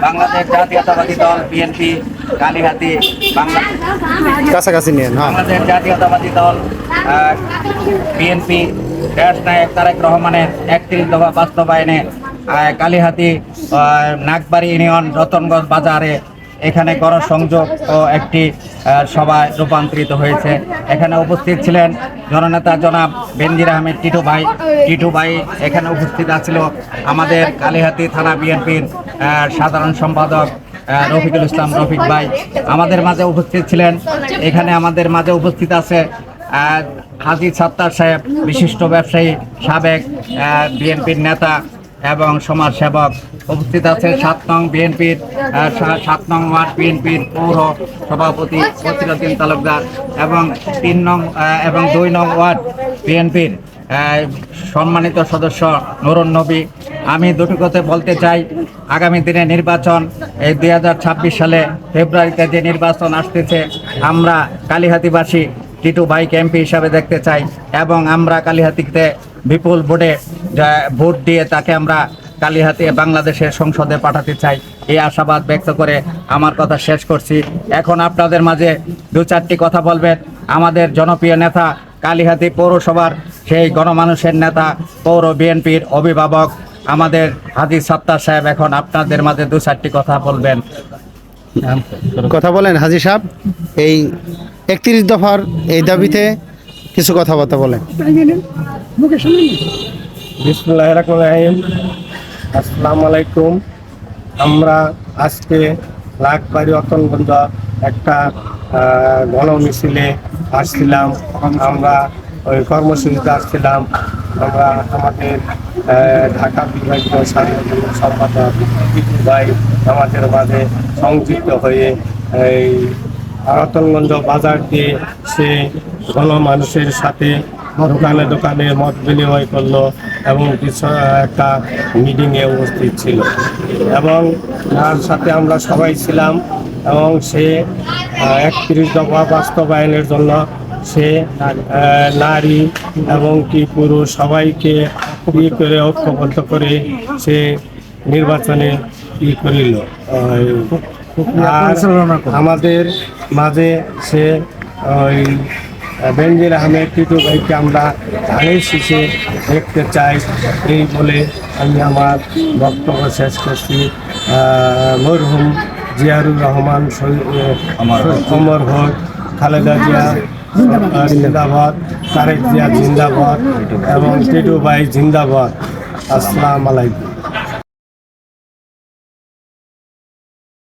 বাংলাদেশ জাতীয়তাবাদী দল বিএনপি কালীহাতি কাছাকাছি নিয়ে হ্যাঁ। বাংলাদেশ জাতীয়তাবাদী দল বিএনপি দেশ নায়ক তারেক রহমানের একত্রিশ দফা বাস্তবায়নে কালীহাতি নাগবাড়ি ইউনিয়ন রতনগঞ্জ বাজারে এখানে গণসংযোগ ও একটি সভায় রূপান্তরিত হয়েছে। এখানে উপস্থিত ছিলেন জননেতা জনাব বেনজির আহমেদ টিটু ভাই। টিটু ভাই এখানে উপস্থিত আছিল আমাদের কালীহাতি থানা বিএনপির সাধারণ সম্পাদক রফিকুল ইসলাম রফিক ভাই আমাদের মাঝে উপস্থিত ছিলেন। এখানে আমাদের মাঝে উপস্থিত আছে হাজি সাত্তার সাহেব, বিশিষ্ট ব্যবসায়ী, সাবেক বিএনপির নেতা এবং সমাজ সেবক উপস্থিত আছে সাত নং বিএনপির সাত নং ওয়ার্ড বিএনপির পৌর সভাপতি বসিরুদ্দিন তালুকদার এবং তিন নং এবং দুই নং ওয়ার্ড বিএনপির সম্মানিত সদস্য নুরুন নবী। আমি দুটো কথা বলতে চাই। আগামী দিনে নির্বাচন, এই দুই হাজার ছাব্বিশ সালে ফেব্রুয়ারিতে যে নির্বাচন আসতেছে, আমরা কালীহাতিবাসী টিটু ভাইকে এমপি হিসাবে দেখতে চাই এবং আমরা কালীহাতিতে বিপুল ভোটে ভোট দিয়ে তাকে আমরা কালীহাতি বাংলাদেশের সংসদে পাঠাতে চাই। এই আশাবাদ ব্যক্ত করে আমার কথা শেষ করছি। এখন আপনাদের মাঝে দু চারটি কথা বলবেন। আমাদের জনপ্রিয় নেতা কালীহাতি পৌরসভার সেই গণমানুষের নেতা, পৌর বিএনপির অভিভাবক আমাদের হাজি সত্তার সাহেব এখন আপনাদের মাঝে দু চারটি কথা বলবেন। কথা বলেন হাজি সাহেব এই একত্রিশ দফার এই দাবিতে কিছু কথাবার্তা বলেন। আসসালামু আলাইকুম। আমরা আজকে লাখবাড়ি অতনগঞ্জ একটা গণ মিছিলে আসছিলাম। আমরা ওই কর্মসূচিতে আসছিলাম। আমরা আমাদের ঢাকা বিভাগীয় সম্পাদক ভাই আমাদের মাঝে সংযুক্ত হয়ে, এই রতনগঞ্জ বাজার দিয়ে সে গণমানুষের সাথে দোকানে দোকানে মত বিনিময় করল এবং কিছু একটা মিটিংয়ে উপস্থিত ছিল। এবং তার সাথে আমরা সবাই ছিলাম এবং সে একত্রিশ দফা বাস্তবায়নের জন্য সে নারী এবং কি পুরুষ সবাইকে ই করে ঐক্যবদ্ধ করে সে নির্বাচনে ই করিল। আর আমাদের মাঝে সে ওই বেনজির আহমেদ টিটু ভাইকে আমরা ধানের শীষে দেখতে চাই এই বলে আমি আমার বক্তব্য শেষ করছি। মরহুম জিয়ারুর রহমান অমর হোক খালেদা জিয়া জিন্দাবাদ। তারেক জিয়া জিন্দাবাদ এবং টিটু ভাই জিন্দাবাদ। আসসালাম আলাইকুম।